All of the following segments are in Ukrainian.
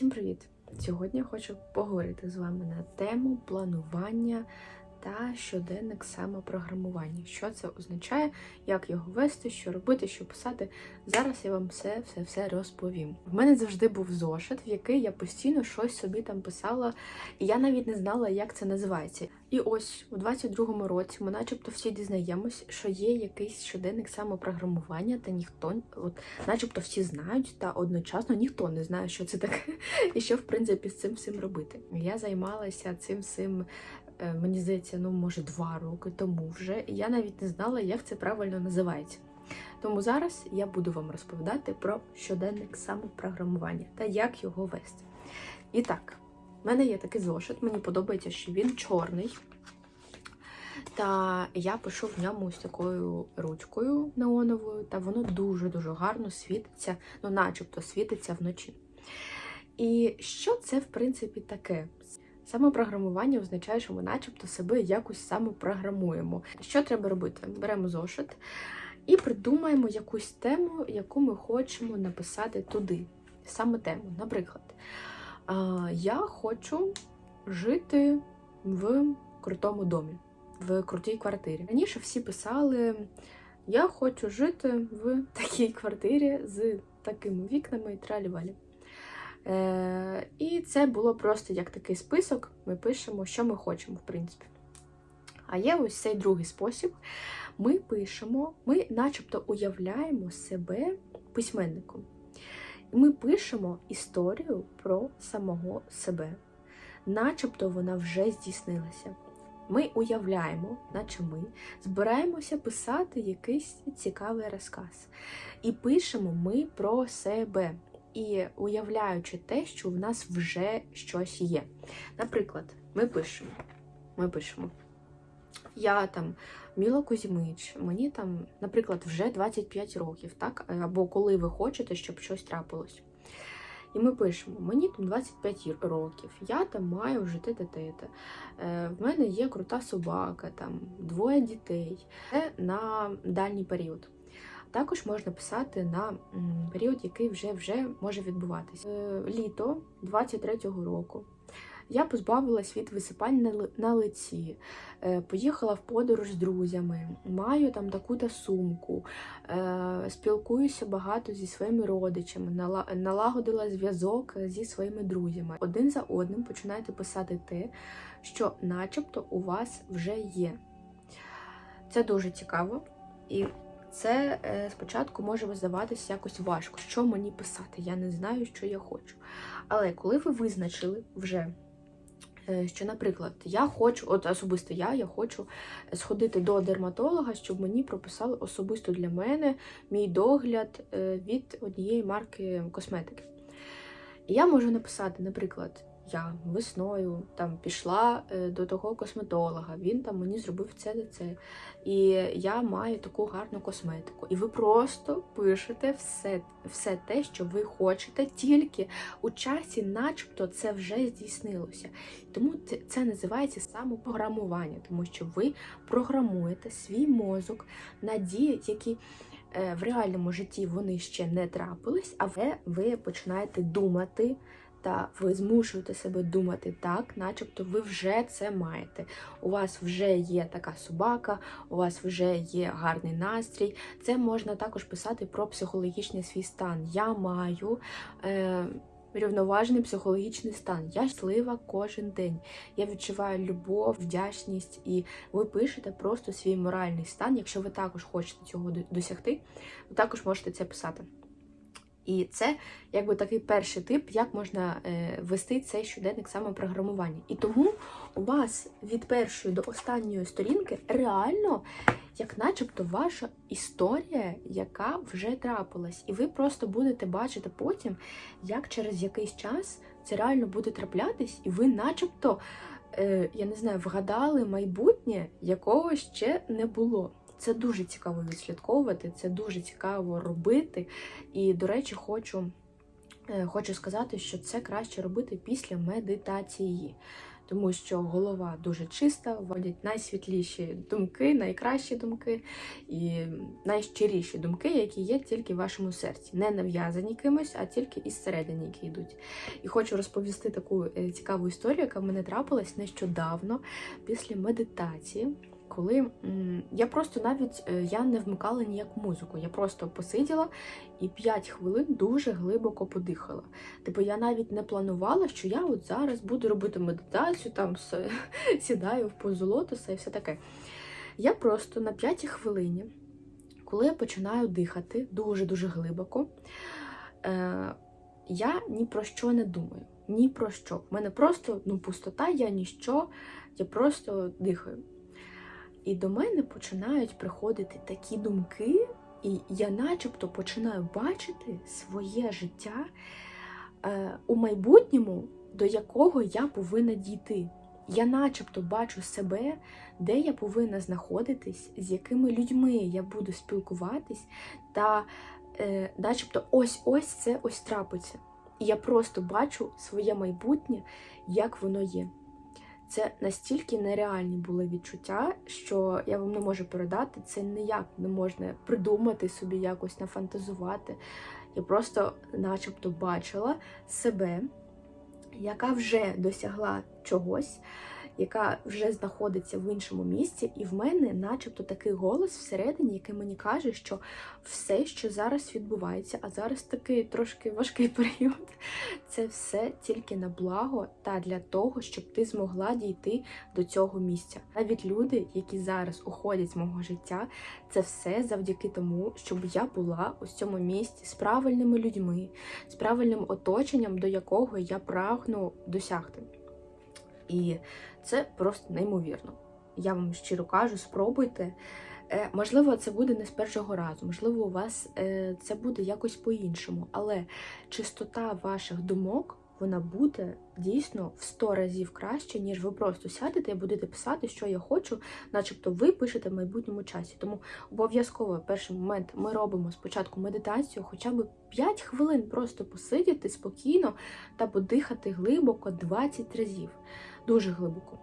Всім привіт! Сьогодні я хочу поговорити з вами на тему планування та щоденник самопрограмування. Що це означає, як його вести, що робити, що писати. Зараз я вам все все все розповім. В мене завжди був зошит, в який я постійно щось собі там писала, і я навіть не знала, як це називається. І ось у 22-му році ми, начебто, всі дізнаємось, що є якийсь щоденник самопрограмування, та ніхто, от, начебто, всі знають, та одночасно ніхто не знає, що це таке, і що в принципі з цим всім робити. Я займалася цим всім. Е, Мені здається, ну може два роки тому вже. І я навіть не знала, як це правильно називається. Тому зараз я буду вам розповідати про щоденник самопрограмування та як його вести. І так, в мене є такий зошит, мені подобається, що він чорний. Та я пишу в ньому ось такою ручкою неоновою, та воно дуже-дуже гарно світиться, ну, начебто світиться вночі. І що це, в принципі, таке? Самопрограмування означає, що ми начебто себе якось самопрограмуємо. Що треба робити? Беремо зошит і придумаємо якусь тему, яку ми хочемо написати туди. Саме тему. Наприклад, я хочу жити в крутому домі, в крутій квартирі. Раніше всі писали: Я хочу жити в такій квартирі з такими вікнами і тралі-валі. Е, і це було просто як такий список. Ми пишемо, що ми хочемо, в принципі. А є ось цей другий спосіб. Ми пишемо, ми начебто уявляємо себе письменником. Ми пишемо історію про самого себе, начебто вона вже здійснилася. Ми уявляємо, наче ми збираємося писати якийсь цікавий розказ. І пишемо ми про себе і уявляючи те, що в нас вже щось є. Наприклад, ми пишемо. Ми пишемо. Я там Міла Кузьмич, мені там, наприклад, вже 25 років, так? Або коли ви хочете, щоб щось трапилось. І ми пишемо: мені там 25 років, я там маю вже те те те В мене є крута собака, там двоє дітей. Це на дальній період. Також можна писати на період, який вже вже може відбуватися. Е, Літо 23-го року. Я позбавилась від висипань на, лиці, е, поїхала в подорож з друзями, маю там таку-то сумку, е, спілкуюся багато зі своїми родичами, налагодила зв'язок зі своїми друзями. Один за одним починаєте писати те, що начебто у вас вже є. Це дуже цікаво. І це е, спочатку може здаватися якось важко, що мені писати. Я не знаю, що я хочу. Але коли ви визначили вже, е, що, наприклад, я хочу, от особисто я, я хочу сходити до дерматолога, щоб мені прописали особисто для мене мій догляд е, від однієї марки косметики. Я можу написати, наприклад, я весною там пішла е, до того косметолога, він там мені зробив це та це. І я маю таку гарну косметику. І ви просто пишете все, все те, що ви хочете, тільки у часі, начебто, це вже здійснилося. Тому це- називається самопрограмування, тому що ви програмуєте свій мозок на дії, які е, в реальному житті вони ще не трапились, а ви починаєте думати. Та ви змушуєте себе думати так, начебто ви вже це маєте. У вас вже є така собака, у вас вже є гарний настрій. Це можна також писати про психологічний свій стан. Я маю е, рівноважений психологічний стан. Я щаслива кожен день. Я відчуваю любов, вдячність, і ви пишете просто свій моральний стан. Якщо ви також хочете цього досягти, ви також можете це писати. І це якби такий перший тип, як можна е, вести цей щоденник самопрограмування. І тому у вас від першої до останньої сторінки реально, як начебто, ваша історія, яка вже трапилась. І ви просто будете бачити потім, як через якийсь час це реально буде траплятись, і ви, начебто, е, я не знаю, вгадали майбутнє, якого ще не було. Це дуже цікаво відслідковувати, це дуже цікаво робити. І, до речі, хочу е, хочу сказати, що це краще робити після медитації, тому що голова дуже чиста, вводять найсвітліші думки, найкращі думки і найщиріші думки, які є тільки в вашому серці, не нав'язані кимось, а тільки із середини, які йдуть. І хочу розповісти таку е, цікаву історію, яка в мене трапилась нещодавно після медитації. Коли я просто навіть е, я не вмикала ніяку музику, я просто посиділа і 5 хвилин дуже глибоко подихала. Типу, я навіть не планувала, що я от зараз буду робити медитацію, там сідаю в позу лотоса і все таке. Я просто на 5 хвилині, коли я починаю дихати дуже-дуже глибоко, е, я ні про що не думаю. Ні про що. В мене просто ну, пустота, я ніщо, я просто дихаю. І до мене починають приходити такі думки, і я начебто починаю бачити своє життя е, у майбутньому, до якого я повинна дійти. Я начебто бачу себе, де я повинна знаходитись, з якими людьми я буду спілкуватись, та е, начебто ось-ось це ось трапиться. І я просто бачу своє майбутнє, як воно є. Це настільки нереальні були відчуття, що я вам не можу передати. Це ніяк не можна придумати собі, якось нафантазувати. Я просто, начебто, бачила себе, яка вже досягла чогось, яка вже знаходиться в іншому місці, і в мене, начебто, такий голос всередині, який мені каже, що все, що зараз відбувається, а зараз такий трошки важкий період, це все тільки на благо та для того, щоб ти змогла дійти до цього місця. Навіть люди, які зараз уходять з мого життя, це все завдяки тому, щоб я була у цьому місці з правильними людьми, з правильним оточенням, до якого я прагну досягти. І це просто неймовірно. Я вам щиро кажу, спробуйте. Е, Можливо, це буде не з першого разу, можливо, у вас е, це буде якось по-іншому, але чистота ваших думок вона буде дійсно в 100 разів краще, ніж ви просто сядете і будете писати, що я хочу, начебто ви пишете в майбутньому часі. Тому обов'язково перший момент ми робимо спочатку медитацію, хоча б 5 хвилин просто посидіти спокійно та подихати глибоко 20 разів, дуже глибоко.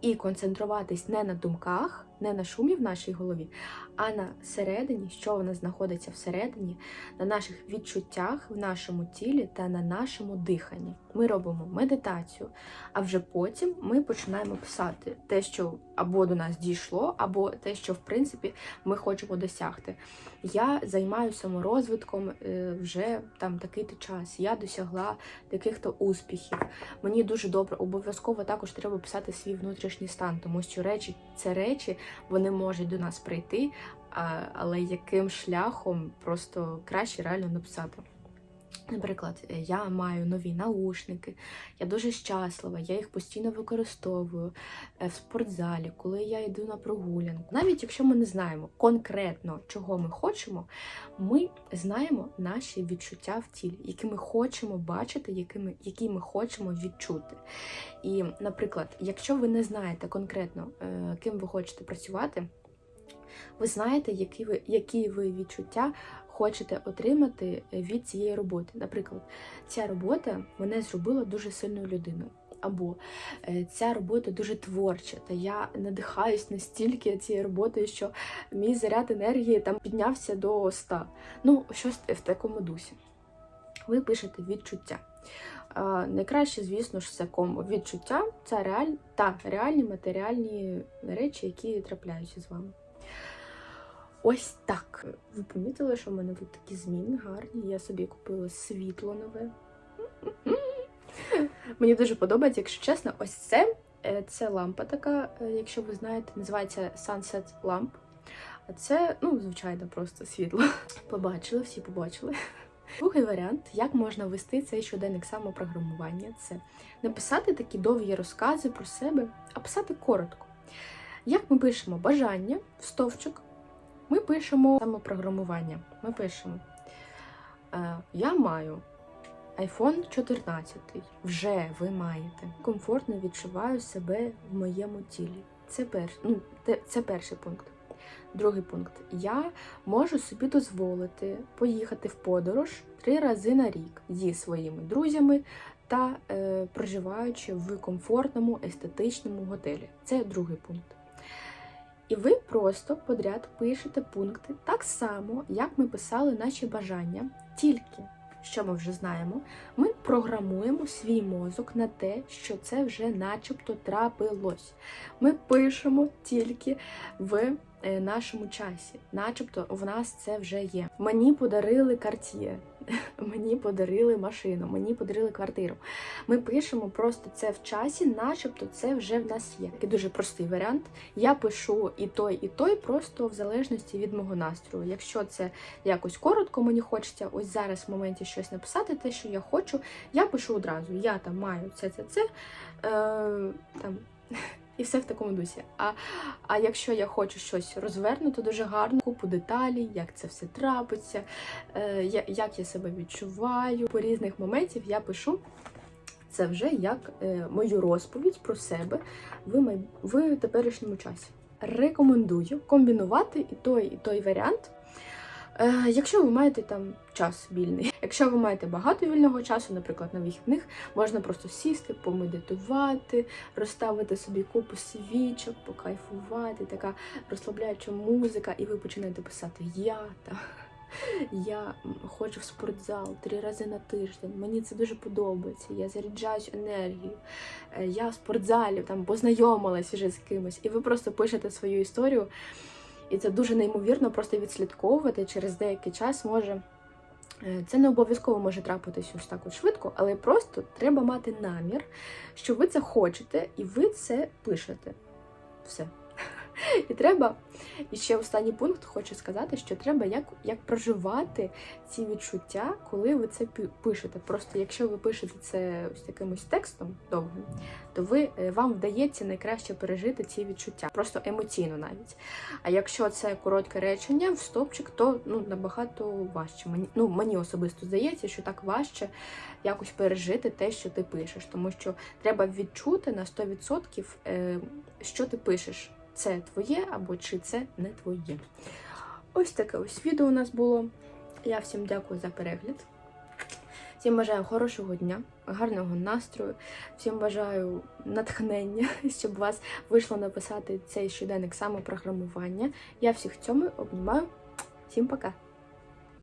І концентруватись не на думках, не на шумі в нашій голові, а на середині, що вона знаходиться всередині, на наших відчуттях в нашому тілі та на нашому диханні. Ми робимо медитацію, а вже потім ми починаємо писати те, що або до нас дійшло, або те, що в принципі ми хочемо досягти. Я займаюся саморозвитком е, вже там такий-то час. Я досягла таких-то успіхів. Мені дуже добре, обов'язково також треба писати свій внутрішній стан, тому що речі це речі, вони можуть до нас прийти, але яким шляхом просто краще реально написати. Наприклад, е, я маю нові наушники, я дуже щаслива, я їх постійно використовую е, в спортзалі, коли я йду на прогулянку. Навіть якщо ми не знаємо конкретно, чого ми хочемо, ми знаємо наші відчуття в тілі, які ми хочемо бачити, які ми, які ми хочемо відчути. І, наприклад, якщо ви не знаєте конкретно, е, ким ви хочете працювати, ви знаєте, які ви, які ви відчуття хочете отримати від цієї роботи. Наприклад, ця робота мене зробила дуже сильною людиною. Або е, ця робота дуже творча, та я надихаюсь настільки цією роботою, що мій заряд енергії там піднявся до 100. Ну, щось в такому дусі. Ви пишете відчуття. А, найкраще, звісно ж, це кому відчуття це реаль... та реальні матеріальні речі, які трапляються з вами. Ось так. Ви помітили, що в мене тут такі зміни гарні. Я собі купила світло нове. Мені дуже подобається, якщо чесно, ось це. е, Це лампа така, е, якщо ви знаєте, називається Sunset Lamp. А це, ну, звичайно, просто світло. Побачили, всі побачили. Другий варіант, як можна вести цей щоденник самопрограмування, це написати такі довгі розкази про себе, а писати коротко. Як ми пишемо бажання в стовпчик, ми пишемо самопрограмування. Ми пишемо: е, Я маю iPhone 14. Вже ви маєте. Комфортно відчуваю себе в моєму тілі. Це перш, ну, це перший пункт. Другий пункт. Я можу собі дозволити поїхати в подорож три рази на рік зі своїми друзями та е, проживаючи в комфортному естетичному готелі. Це другий пункт. І ви просто подряд пишете пункти так само, як ми писали наші бажання, тільки що ми вже знаємо, ми програмуємо свій мозок на те, що це вже начебто трапилось. Ми пишемо тільки в нашому часі, начебто в нас це вже є. Мені подарили карт'є, мені подарили машину, мені подарили квартиру. Ми пишемо просто це в часі, начебто це вже в нас є. Такий дуже простий варіант. Я пишу і той, і той, просто в залежності від мого настрою. Якщо це якось коротко, мені хочеться ось зараз в моменті щось написати, те, що я хочу, я пишу одразу. Я там маю це, це, це. Е, там. І все в такому дусі. А, а якщо я хочу щось розвернуто дуже гарно, купу деталей, як це все трапиться, е, як я себе відчуваю. По різних моментів я пишу це вже як е, мою розповідь про себе в, май... в теперішньому часі. Рекомендую комбінувати і той, і той варіант. Е, якщо ви маєте там час вільний, якщо ви маєте багато вільного часу, наприклад, на вихідних, можна просто сісти, помедитувати, розставити собі купу свічок, покайфувати, така розслабляюча музика, і ви починаєте писати Я там. Я ходжу в спортзал три рази на тиждень. Мені це дуже подобається. Я заряджаюсь енергією. Е, Я в спортзалі там познайомилась вже з кимось, і ви просто пишете свою історію. І це дуже неймовірно просто відслідковувати через деякий час може. е, Це не обов'язково може трапитись ось так от швидко, але просто треба мати намір, що ви це хочете, і ви це пишете. Все. І треба, і ще останній пункт хочу сказати, що треба як, як проживати ці відчуття, коли ви це пишете. Просто якщо ви пишете це ось якимось текстом довгим, то ви, е, вам вдається найкраще пережити ці відчуття, просто емоційно навіть. А якщо це коротке речення в стопчик, то ну, набагато важче. Мені, ну, мені особисто здається, що так важче якось пережити те, що ти пишеш, тому що треба відчути на 100%, е, що ти пишеш. Це твоє або чи це не твоє. Ось таке ось відео у нас було. Я всім дякую за перегляд. Всім бажаю хорошого дня, гарного настрою. Всім бажаю натхнення, щоб вас вийшло написати цей щоденник самопрограмування. Я всіх цьому обнімаю. Всім пока!